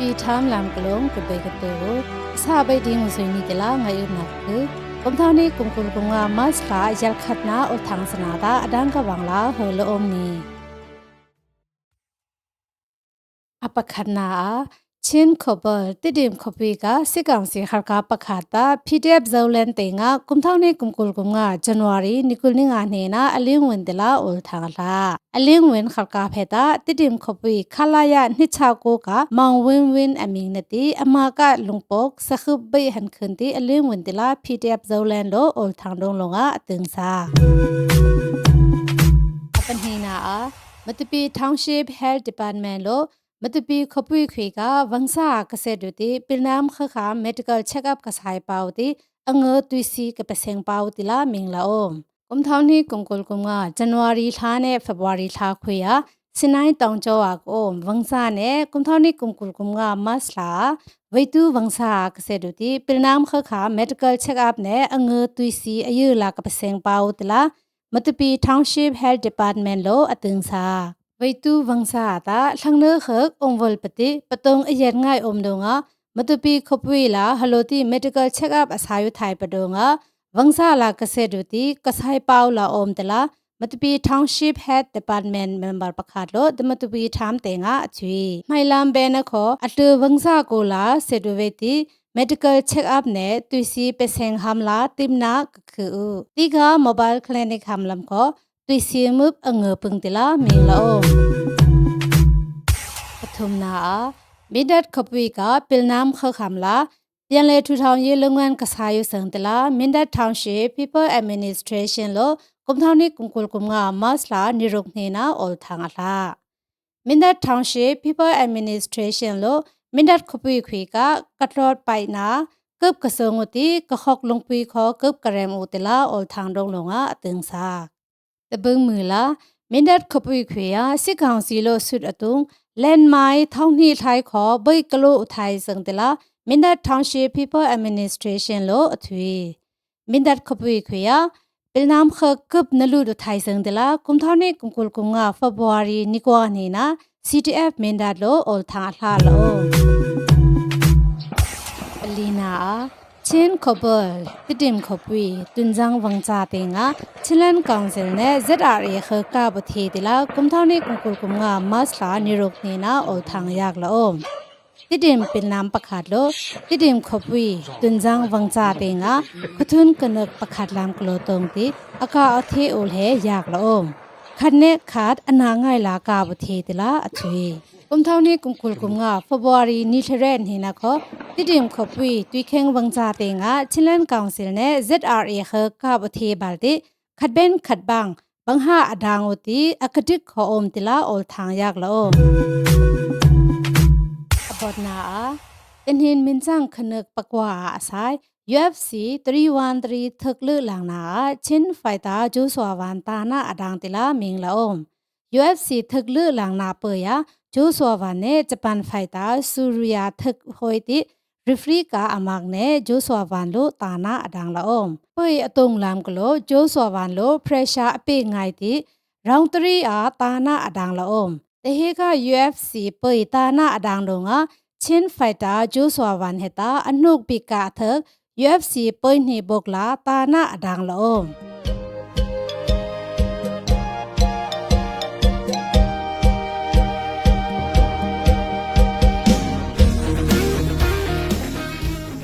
ปีทามลำกลงกะเบกะตูสาไปดิงสุนีกะลาไงอุนักคือกมทานี่กุมกุลกุงงามัสลายัลขัดนาอุทังสนาดาอดังกะวังลาเฮลอมนีอปขัดนา ချင်းခဘတိဒင်ခပီကစစ်ကောင်စီခါကပခါတာ PDF ဇောလန်တေငါကုမ်ထောင်းနေကုမ်ကုလကုမ်ငါဇန်နဝါရီနိကုလနေငါနေနာအလင်းဝင်တလာအုလ်ထန်လာအလင်းဝင်ခါကဖဲတာတိဒင်ခပီခလာယနှစ်ချကိုကမောင်ဝင်းဝင်းအမင်းနတိအမကလုံပုတ်စခုဘေဟန်ခန်တီအလင်းဝင်တလာ PDF ဇောလန်လိုအုလ်ထန်ဒုံလုံကအတင်းစာအပန်ဟီနာအာမတပီ Township Health Department လို့မ တပီခပွေခွေကဝန်စာကစဲဒူတီပိနမ်ခခ medical check up ကဆိုင်ပေါတီအငើတွီစီကပစင်ပေါတီလာမင်လာအုံးကုမ်ထောင်းနီကုမ်ကုလကုမ်ကဇန်နဝါရီထားနဲ့ဖေဖော်ဝါရီထားခွေရစနိုင်းတောင်ကျော်အကောဝန်စာနဲ့ကုမ်ထောင်းနီကုမ်ကုလကုမ်ကမတ်လာဝိတူဝန်စာကစဲဒူတီပိနမ်ခခ medical check up နဲ့အငើတွီစီအယူလာကပစင်ပေါတီလာမတပီ township health department လို့အတင်းစာ ဝိတူဝန်စာတာလှငနခအုံဝလပတိပတုံအရက်ငိုင်အုံဒုံငါမတပီခပွေလာဟလိုတီ medical check up အစာယထိုင်ပဒုံငါဝန်စာလာကဆေဒူတီကဆိုင်ပေါလာအုံတလာမတပီ township head department member ပခါလို့ဒမတပီထမ်တေငါအချွေမိုင်လမ်ဘဲနခောအတူဝန်စာကိုလာဆေဒူဝေတီ medical check up နဲ့တွီစီပစင်ဟမ် လာတင်နာကခုတီက mobile clinic ဟမ်လမ်ကိုတွီစီမှုအငပငတလာမင်လောပထမနာမိဒတ်ခပွေကပင်နမ်ခခမ်လာပြန်လေထူထောင်ရေးလုပ်ငန်းကစားယူစံတလာမင်ဒတ် township people administration လို့ကုမ်ထောင်နိကုမ်ကုလကုမ်ငါမတ်လာနိရုကနေနာအော်ထန်အလာမင်ဒတ် township people administration လို့မင်ဒတ်ခပွေခွေကကတ်လော့ပိုင်နာကပ်ကဆုံငတိကခောက်လုံပွေခောကပ်ကရမ်ဦးတလာအော်ထန်ဒုံလုံငါအတင်းစာ တပင်းမူလာမင်ဒတ်ခပွေခွေရစစ်ကောင်စီလို့ဆွတ်အတုံလန်မိုင်ထောင်းနှိထိုင်ခောဘိတ်ကလို့အထိုင်စံတလာမင်ဒတ် township people administration လို့အထွေမင်ဒတ်ခပွေခွေရပလနမ်ခကပ်နလူဒထိုင်စံတလာကုမ်ထောင်းနေကုမ်ကုလကုမ်ငါဖေဗူအာရီနီကွာနေနာ CTF မင်ဒတ်လို့အော်ထားလှလို့အလီနာ ချင်းခဘလတိတင်ခပွေတွန်ဇန်းဝန်ချတေငါချီလန်ကောင်ဆယ်နဲ့ ZRA ခကဘထေတလာကုမ်ထောင်းနေကုမ်ကုလကုမ်ငါမတ်လာနီရုတ်နေနာအော်ထန်ရကလောတိတင်ပင်နမ်ပခတ်လို့တိတင်ခပွေ กุมเท่านี้กุมคุลกุมงาฟบวารีนิเทเรนเฮนะขอติดิมขบุยตุยเข่งวังจาเตงะชิลันกาวซิลเน ZRA เฮกาบเทบาลติขัดเบนขัดบังบังหาอดางอติอคติกขออมติลาอลทางยากละอมอบอดนาเป็นเห็นมินจังขนึกปะกว่าอาศัย UFC 313ทึกลือหลังนาชินไฟตาจูสวาวานตานาอดางติลาเมงละอม UFC ทึกลือหลังนาเปยะ ဂျိုးဆော်ဗာနဲ့ဂျပန်ဖိုက်တာဆူရီယာထက်ဟိုတီရီဖရီကာအမန်နဲ့ဂျိုးဆော်ဗန်လိုတာနာအဒန်လာအုံးဟိုအတုံလမ်ကလိုဂျိုးဆော်ဗန်လိုပရက်ရှာအပေငိုင်တီရောင်တရီအာတာနာအဒန်လာအုံးတဟေက UFC ပေတာနာအဒန်တော့ငါချင်းဖိုက်တာဂျိုးဆော်ဗန်ဟေတာအနုတ်ပီကာထက် UFC ပေနေဘုတ်လာတာနာအဒန်လာအုံး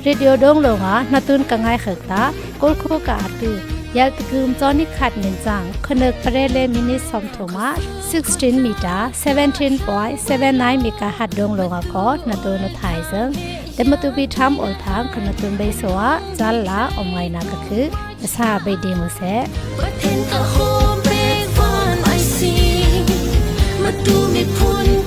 รีดิโอดงโลงานตุนกังไงเขิกตาโกลโคกาอาตือยากกึมจอนิขัดเนินจังคนึกเปรเลมินิสอมโทมา16มิตา17.79เมกะฮัดดงโลงาก็นตุนไทยซึงแต่มาตุบิทามอลทางคณะตุนใบสวะจัลลาอมไงนาก็คือสาใบดีมุเสมาตูมีพุน